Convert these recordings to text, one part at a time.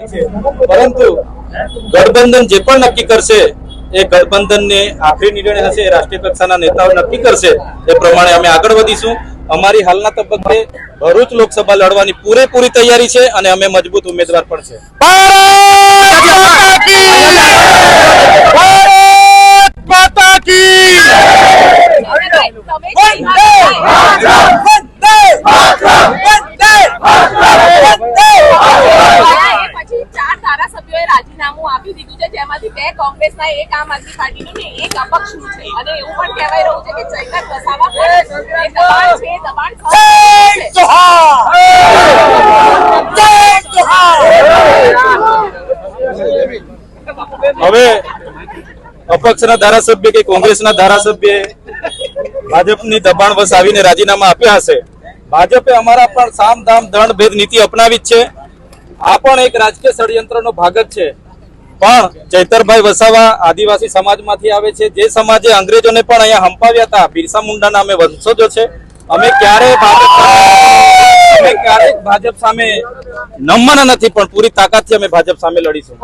પરંતુ ગઠબંધન જે પણ નક્કી કરશે, એ ગઠબંધનને આખરી નિર્ણય હશે રાષ્ટ્રીય કક્ષાના નેતાઓ નક્કી કરશે, એ પ્રમાણે અમે આગળ વધીશું. અમારી હાલના તબક્કે ભરૂચ લોકસભા લડવાની પૂરેપૂરી તૈયારી છે અને અમે મજબૂત ઉમેદવાર પણ છે. રાજીનામું આપી દીધું છે જેમાંથી બે કોંગ્રેસના એક આમ આદમી પાર્ટીનું ને એક અપક્ષનું છે. અને એવું પણ કહેવાય રહ્યું છે કે ચૈતર વસાવા દબાણ છે દબાણ હવે અપક્ષના ધારાસભ્ય કે કોંગ્રેસના ધારાસભ્ય ભાજપની દબાણ વસ આવીને રાજીનામા આપ્યા હશે. ભાજપે અમારા પણ સામ દામ દંડ ભેદ નીતિ અપનાવી જ છે. આ પણ એક રાજકીય ષડયંત્રનો ભાગ જ છે. પણ ચૈતરભાઈ વસાવા આદિવાસી સમાજમાંથી આવે છે. જે સમાજે અંગ્રેજોને પણ અહીંયા હંપાવ્યા હતા બિરસા મુંડાના અમે વંશજો છે. અમે ક્યારે ભાજપ અમે ક્યારેક ભાજપ સામે નમવાના નથી પણ પૂરી તાકાતથી અમે ભાજપ સામે લડીશું.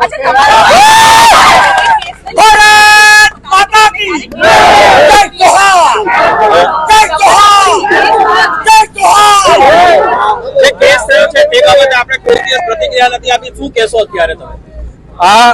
આ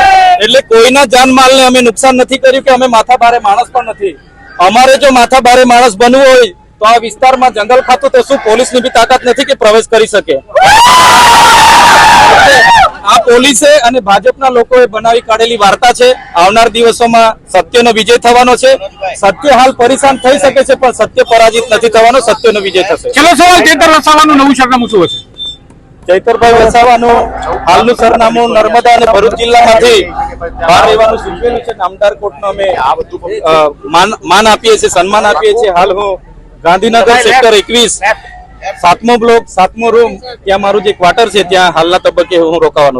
એટલે કોઈના જાન માલને અમે નુકસાન નથી કર્યું કે અમે માથા ભારે માણસ પણ નથી. અમારે જો માથા ભારે માણસ બનવું હોય તો આ વિસ્તારમાં જંગલ ખાતું તો શું પોલીસની બી તાકાત નથી કે પ્રવેશ કરી શકે? આ પોલીસે અને ભાજપના લોકોએ બનાવી કાઢેલી વાર્તા છે. આવનાર દિવસોમાં સત્યનો વિજય થવાનો છે. સત્ય હાલ પરેશાન થઈ શકે છે પણ સત્ય પરાજિત નથી થવાનો સત્યનો વિજય થશે. છેલ્લો સવાલ ચેતર વસાવાનું નવું સરનામું શું હશે? ચૈતરભાઈ વસાવાનું હાલનું સરનામું નર્મદા અને ભરૂચ જિલ્લામાંથી બહાર રહેવાનું સૂચવેલું છે નામદાર કોર્ટનો અમે આ માન માન આપીએ છીએ સન્માન આપીએ છીએ. હાલ હું ગાંધીનગર સેક્ટર એકવીસ સાતમો બ્લોક સાતમો રૂમ ત્યાં મારું જે ક્વાર્ટર છે ત્યાં હાલના તબક્કે હું રોકાવાનો છું.